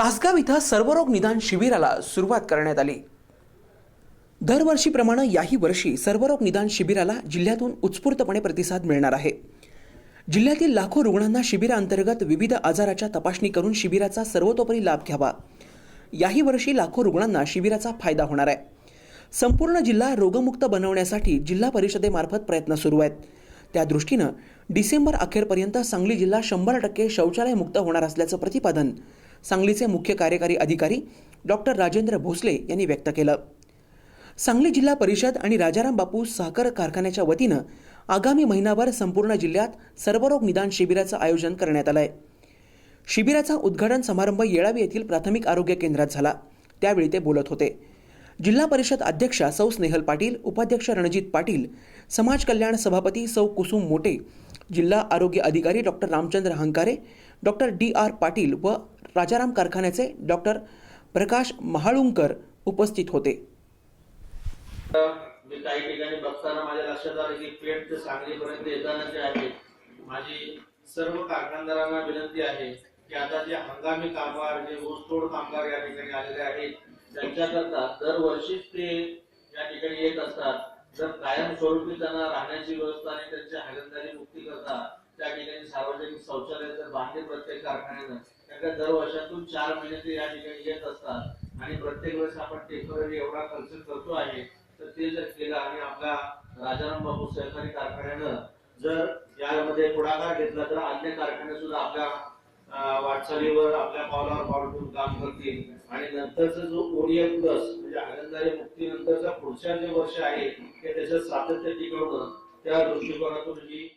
तासगाव इथं सर्वरोग निदान शिबिराला सुरुवात करण्यात आली. दरवर्षीप्रमाणे याही वर्षी सर्वरोग निदान शिबिराला जिल्ह्यातून उत्स्फूर्तपणे प्रतिसाद मिळणार आहे. जिल्ह्यातील लाखो रुग्णांना शिबिराअंतर्गत विविध आजाराच्या तपासणी करून शिबिराचा सर्वतोपरी लाभ घ्यावा. याही वर्षी लाखो रुग्णांना शिबिराचा फायदा होणार आहे. संपूर्ण जिल्हा रोगमुक्त बनवण्यासाठी जिल्हा परिषदेमार्फत प्रयत्न सुरू आहेत. त्या दृष्टीनं डिसेंबर अखेरपर्यंत सांगली जिल्हा शंभर टक्के शौचालयमुक्त होणार असल्याचं प्रतिपादन सांगलीचे मुख्य कार्यकारी अधिकारी डॉक्टर राजेंद्र भोसले यांनी व्यक्त केलं. सांगली जिल्हा परिषद आणि राजाराम बापू साखर कारखान्याच्या वतीनं आगामी महिनाभर संपूर्ण जिल्ह्यात सर्वरोग निदान शिबिराचं आयोजन करण्यात आलं आहे शिबिराचा उद्घाटन समारंभ येळावी येथील प्राथमिक आरोग्य केंद्रात झाला. त्यावेळी ते बोलत होते. जिल्हा परिषद अध्यक्षा सौ स्नेहल पाटील उपाध्यक्ष रणजित पाटील समाज कल्याण सभापती सौ कुसुम मोटे जिल्हा आरोग्य अधिकारी doctor Ramchandra Hankare doctor D R Patil व राजाराम कारखान्याचे डॉक्टर प्रकाश महाळुंकर उपस्थित होते. मी काही ठिकाणी बघताना माझ्या लक्षात आलं की पेठ ते सांगलीपर्यंत येताना जे आहे. माझी सर्व कारखानदारांना विनंती आहे की आता जे हंगामी कामगार जे ऊसतोड कामगार या ठिकाणी आलेले आहेत त्यांच्याकरता दरवर्षीच ते या ठिकाणी येत असतात. जर कायमस्वरूपी त्यांना राहण्याची व्यवस्था आणि त्यांच्या हागणदारी मुक्ती करता त्या ठिकाणी सार्वजनिक शौचालय जर बांधले प्रत्येक कारखान्यानं. त्याकडे दर वर्षातून चार महिने ते या ठिकाणी येत असतात. आणि प्रत्येक वेळेस आपण टेंपररी एवढा खर्च करतो आहे तर ते जर केलं आणि आपला राजाराम बापू सहकारी कारखान्यानं जर यामध्ये पुढाकार घेतला तर अन्य कारखाने सुद्धा आपल्या वाटचालीवर आपल्या पावलावर पाऊल ठेवून काम करतील. आणि नंतरचा जो ओरियन प्लस म्हणजे आनंदारी मुक्ती नंतरचा पुढच्या जे वर्ष आहे ते त्याच्यात सातत्य टिकवणं त्या दृष्टिकोनातून ही